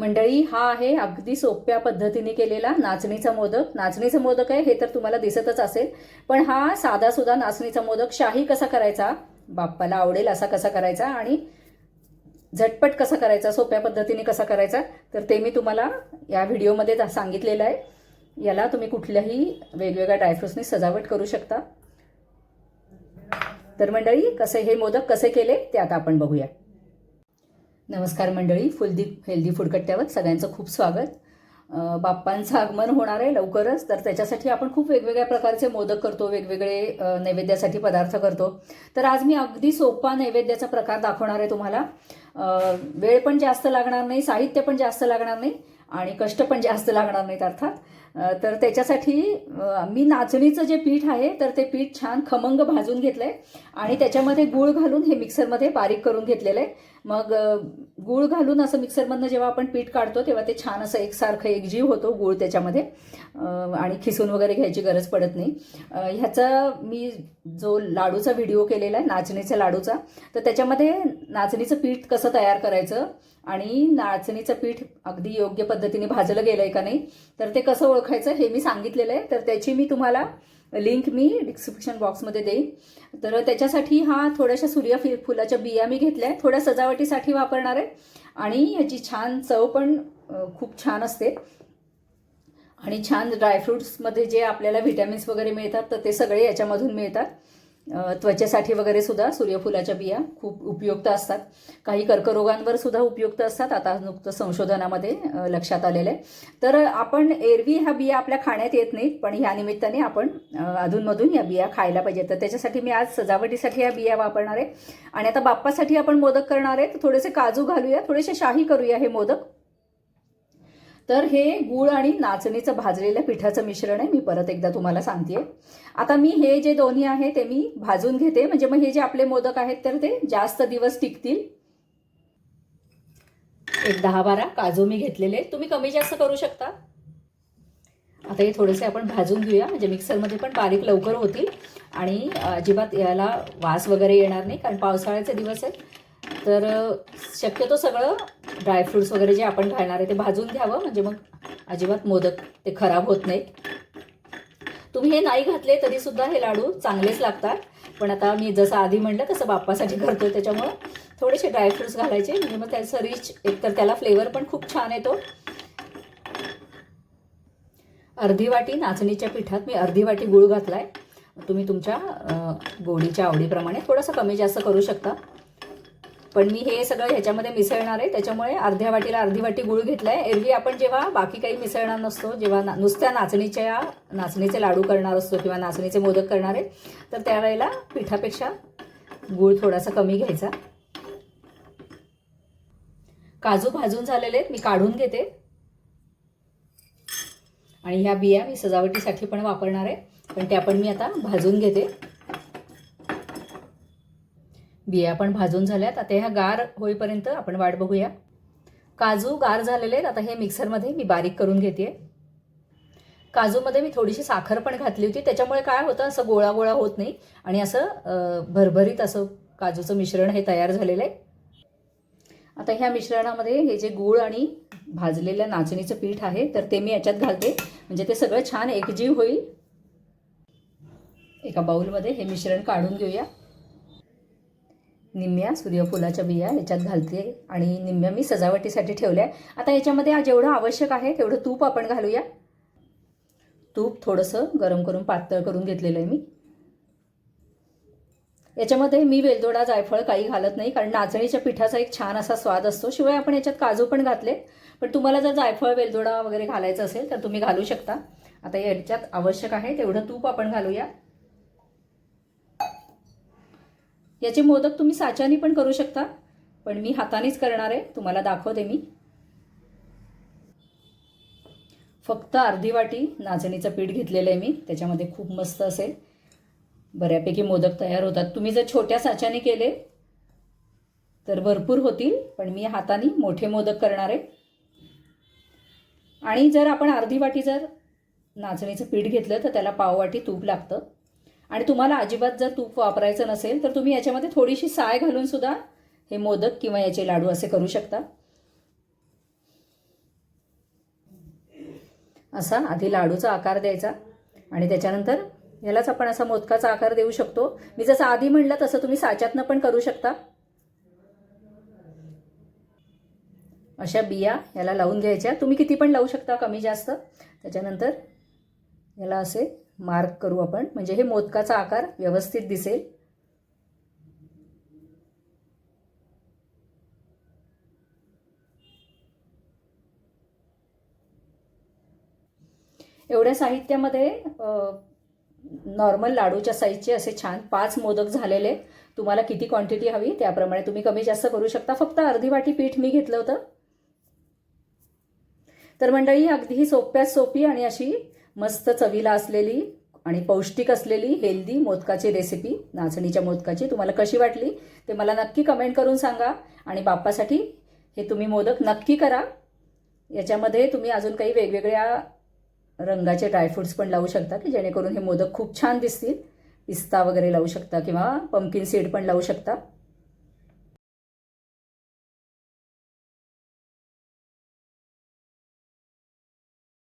मंडळी हा आहे अगदी सोप्या पद्धतीने केलेला नाचणीचा मोदक. नाचणीचा मोदक आहे हे तर तुम्हाला दिसतच असेल. पण हा साधा सुद्धा नाचणीचा मोदक शाही कसा करायचा? बाप्पाला आवडेल असा कसा करायचा? आणि झटपट कसा करायचा? सोप्या पद्धतीने कसा करायचा? तर ते मी तुम्हाला या व्हिडिओमध्ये सांगितलेलं आहे. याला तुम्ही कुठल्याही वेगवेगळ्या ड्रायफ्रुट्सनी सजावट करू शकता. तर मंडळी कसे हे मोदक कसे केले ते आता आपण बघूया. नमस्कार मंडळी फुलदी हेल्दी फूड कट्ट्यावर सगळ्यांचं खूप स्वागत. बाप्पांचं आगमन होणार आहे लवकरच तर त्याच्यासाठी आपण खूप वेगवेगळ्या प्रकारचे मोदक करतो वेगवेगळे नैवेद्यासाठी पदार्थ करतो. तर आज मी अगदी सोपा नैवेद्याचा प्रकार दाखवणार आहे तुम्हाला. वेळ पण जास्त लागणार नाही साहित्य पण जास्त लागणार नाही आणि कष्ट पण जास्त लागणार नाहीत अर्थात. तर त्याच्यासाठी मी नाचणीचं जे पीठ आहे तर ते पीठ छान खमंग भाजून घेतलं आहे आणि त्याच्यामध्ये गूळ घालून हे मिक्सरमध्ये बारीक करून घेतलेलं आहे. मग गूळ घालून असं मिक्सरमधनं जेव्हा आपण पीठ काढतो तेव्हा ते छान असं एकसारखं एकजीव होतो गूळ त्याच्यामध्ये. आणि खिसून वगैरे घ्यायची गरज पडत नाही. ह्याचा मी जो लाडूचा व्हिडिओ केलेला आहे नाचणीच्या लाडूचा तर त्याच्यामध्ये नाचणीचं पीठ कसं तयार करायचं आणि नाचणीचं पीठ अगदी योग्य पद्धतीने भाजलं गेलं आहे का नाही तर ते कसं ओळखायचं हे मी सांगितलेलं आहे. तर त्याची मी तुम्हाला लिंक मी डिस्क्रिप्शन बॉक्समध्ये देईन. तर त्याच्यासाठी हा थोड्याशा सूर्य फि फुलाच्या बिया मी घेतल्या. आहेत थोड्या सजावटीसाठी वापरणार आहे. आणि ह्याची छान चव पण खूप छान असते. आणि छान ड्रायफ्रुट्समध्ये जे आपल्याला व्हिटॅमिन्स वगैरे मिळतात तर ते सगळे याच्यामधून मिळतात. त्वचेसाठी वगैरे सुद्धा सूर्यफुलाच्या बिया खूप उपयुक्त असतात. काही कर्करोगांवर सुद्धा उपयुक्त असतात. आता नुकतं संशोधनामध्ये लक्षात आलेलं आहे. तर आपण एरवी ह्या बिया आपल्या खाण्यात येत नाहीत पण ह्या निमित्ताने आपण अधूनमधून या बिया खायला पाहिजेत. तर त्याच्यासाठी मी आज सजावटीसाठी या बिया वापरणार आहे. आणि आता बाप्पासाठी आपण मोदक करणार आहे. तर थोडेसे काजू घालूया थोडेसे शाही करूया हे मोदक. तर हे गूळ आणि नाचणीचं भाजलेल्या पिठाचं मिश्रण आहे. मी परत एकदा तुम्हाला सांगते आता मी हे जे दोन्ही आहे ते मी भाजून घेते. म्हणजे मग हे जे आपले मोदक आहेत तर ते जास्त दिवस टिकतील. एक दहा बारा काजू मी घेतलेले तुम्ही कमी जास्त करू शकता. आता हे थोडेसे आपण भाजून घेऊया. म्हणजे मिक्सरमध्ये पण बारीक लवकर होतील. आणि अजिबात याला वास वगैरे येणार नाही कारण पावसाळ्याचे दिवस आहेत. तर शक्यतो सगळं ड्रायफ्रुट्स वगैरे जे आपण घालणार आहे ते भाजून घ्यावं. म्हणजे मग अजिबात मोदक ते खराब होत नाहीत. तुम्ही हे नाही घातले तरीसुद्धा हे लाडू चांगलेच लागतात. पण आता मी जसं आधी म्हणलं तसं बाप्पासाठी करतो त्याच्यामुळं थोडेसे ड्रायफ्रुट्स घालायचे. म्हणजे मग त्याचं रिच एकतर त्याला फ्लेवर पण खूप छान येतो. अर्धी वाटी नाचणीच्या पिठात मी अर्धी वाटी गूळ आहे तुम्ही तुमच्या गोडीच्या आवडीप्रमाणे थोडंसं कमी जास्त करू शकता. पण मी हे सगळं ह्याच्यामध्ये मिसळणार आहे. त्याच्यामुळे अर्ध्या वाटीला अर्धी वाटी गूळ घेतलाय. एरवी आपण जेव्हा बाकी काही मिसळणार नसतो जेव्हा ना नुसत्या नाचणीच्या नाचणीचे लाडू करणार असतो किंवा नाचणीचे मोदक करणार आहे तर त्यावेळेला पिठापेक्षा गूळ थोडासा कमी घ्यायचा. काजू भाजून झालेले आहेत. मी काढून घेते. आणि ह्या बिया मी सजावटीसाठी पण वापरणार आहे. पण त्या पण मी आता भाजून घेते. बिया पण भाजून झाल्यात. आता ह्या गार होईपर्यंत आपण वाट बघूया. काजू गार झालेले आहेत. आता हे मिक्सरमध्ये मी बारीक करून घेते. काजूमध्ये मी थोडीशी साखर पण घातली होती. त्याच्यामुळे काय होतं असं गोळा गोळा होत नाही. आणि असं भरभरीत असं काजूचं मिश्रण हे तयार झालेलं आहे. आता ह्या मिश्रणामध्ये हे जे गूळ आणि भाजलेल्या नाचणीचं पीठ आहे तर ते मी याच्यात घालते. म्हणजे ते सगळं छान एकजीव होईल. एका बाऊलमध्ये हे मिश्रण काढून घेऊया. निम्म्या सूर्यफुलाच्या बिया ह्याच्यात घालते आणि निम्म्या मी सजावटीसाठी ठेवल्या. आहे आता याच्यामध्ये जेवढं आवश्यक आहे तेवढं तूप आपण घालूया. तूप थोडंसं गरम करून पातळ करून घेतलेलं आहे मी. याच्यामध्ये मी वेलदोडा जायफळ काही घालत नाही कारण नाचणीच्या पिठाचा एक छान असा स्वाद असतो. शिवाय आपण याच्यात काजू पण घातले पण तुम्हाला जर जायफळ वेलदोडा वगैरे घालायचं असेल तर तुम्ही घालू शकता. आता याच्यात आवश्यक आहे तेवढं तूप आपण घालूया. याचे मोदक तुम्ही साच्याने पण करू शकता. पण मी हातानेच करणार आहे. तुम्हाला दाखवते मी. फक्त अर्धी वाटी नाचणीचं पीठ घेतलेलं आहे मी. त्याच्यामध्ये खूप मस्त असेल बऱ्यापैकी मोदक तयार होतात. तुम्ही जर छोट्या साच्याने केले तर भरपूर होतील. पण मी हाताने मोठे मोदक करणार आहे. आणि जर आपण अर्धी वाटी जर नाचणीचं पीठ घेतलं तर त्याला पाववाटी तूप लागतं. आणि तुम्हाला अजिबात जर तूप वापरायचं नसेल तर तुम्ही याच्यामध्ये थोडीशी साय घालून सुद्धा हे मोदक किंवा याचे लाडू असे करू शकता. असा आधी लाडूचा आकार द्यायचा आणि त्याच्यानंतर यालाच आपण असा मोदकाचा आकार देऊ शकतो. मी जसं आधी म्हणलं तसं तुम्ही साच्यातनं पण करू शकता. अशा बिया याला लावून घ्यायच्या. तुम्ही किती पण लावू शकता कमी जास्त. त्याच्यानंतर याला असे मार्क करू आपण. म्हणजे हे मोदकाचा आकार व्यवस्थित दिसेल. एवढ्या साहित्यामध्ये नॉर्मल लाडूच्या साईजचे असे छान पाच मोदक झालेले. तुम्हाला किती क्वांटिटी हवी त्याप्रमाणे तुम्ही कमी जास्त करू शकता. फक्त अर्धी वाटी पीठ मी घेतलं होतं. तर मंडळी अगदीही सोप्यात सोपी आणि अशी मस्त चवीला असलेली आणि पौष्टिक असलेली हेल्दी मोदकाची रेसिपी नाचणीच्या मोदकाची. तुम्हाला कशी वाटली ते मला नक्की कमेंट करून सांगा आणि बाप्पासाठी हे तुम्ही मोदक नक्की करा. याच्यामध्ये तुम्ही अजून काही वेगवेगळ्या रंगाचे ड्रायफ्रुट्स पण लावू शकता की जेणेकरून हे मोदक खूप छान दिसतील. पिस्ता वगैरे लावू शकता किंवा पंकिन सीड पण लावू शकता.